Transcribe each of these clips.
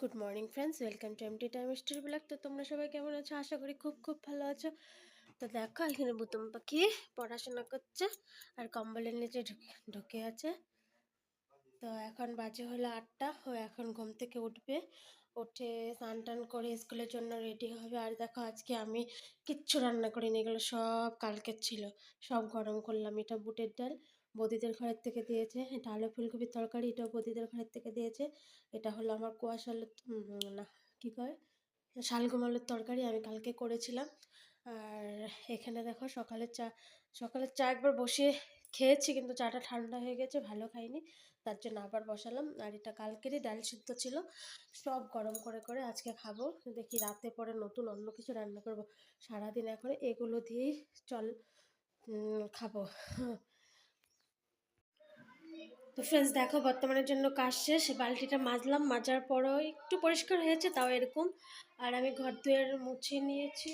Good morning friends welcome to MT time story blog তো তোমরা সবাই কেমন আছো? আশা করি খুব খুব ভালো আছো। তো দেখো, এখানে বুতুম পাখি পড়াশোনা করছে আর কম্বলের নিচে ঢুকে আছে। তো এখন বাজে হলো আটটা। ও এখন ঘুম থেকে উঠবে। উঠে স্নান টান করে স্কুলের জন্য রেডি হবে। আর দেখো আজকে আমি কিচ্ছু রান্না করিনি, এগুলো সব কালকের ছিল। সব গরম করলাম। এটা বুটের ডাল, বদিদের ঘরের থেকে দিয়েছে। এটা আলু ফুলকপির তরকারি, এটাও বদিদের ঘরের থেকে দিয়েছে। এটা হলো আমার কুয়াশা আলুর না, কী কয়? শালগম আলুর তরকারি আমি কালকে করেছিলাম। আর এখানে দেখো সকালের চা সকালের চা একবার বসিয়ে খেয়েছি কিন্তু চাটা ঠান্ডা হয়ে গেছে, ভালো খাইনি। তার জন্য আবার বসালাম। আর এটা কালকেরই ডাল সিদ্ধ ছিল। সব গরম করে করে আজকে খাব। দেখি রাতে পরে নতুন অন্য কিছু রান্না করব। সারাদিন এখন এগুলো দিয়েই চল খাব। তো ফ্রেন্ডস দেখো বর্তমানের জন্য কাজ শেষ। বালতিটা মাজলাম। মাজার পরও একটু পরিষ্কার হয়েছে, তাও এরকম। আর আমি ঘর দুয়ার মুছে নিয়েছি।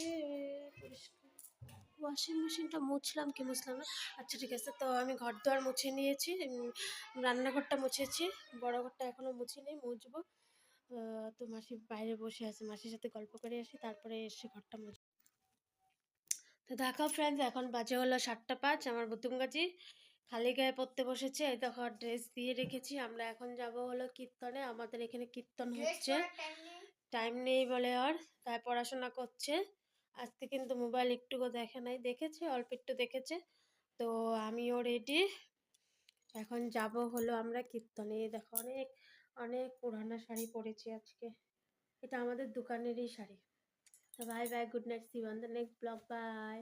ওয়াশিং মেশিনটা মুছলাম কি মুছলাম না? আচ্ছা ঠিক আছে তো আমি ঘর দুয়ার মুছে নিয়েছি রান্নাঘরটা মুছেছি বড় ঘরটা এখনও মুছিনি মুছবো। তো মাসি বাইরে বসে আছে মাসির সাথে গল্প করে আসি তারপরে এসে ঘরটা মুছ তো দেখো ফ্রেন্ডস এখন বাজে হলো সাতটা পাঁচ আমার বুতুম গাছি খালি গায়ে পড়তে বসেছে এই দেখো ড্রেস দিয়ে রেখেছি আমরা এখন যাব হলো কীর্তনে আমাদের এখানে কীর্তন হচ্ছে। টাইম নেই বলে আর তাই পড়াশোনা করছে। আজকে কিন্তু মোবাইল একটুকু দেখে নাই, দেখেছে, অল্প একটু দেখেছে। তো আমিও রেডি এখন যাব হলো আমরা কীর্তনে। দেখো অনেক অনেক পুরানো শাড়ি পরেছি আজকে। এটা আমাদের দোকানেরই শাড়ি। তো bye bye good night see on the next blog bye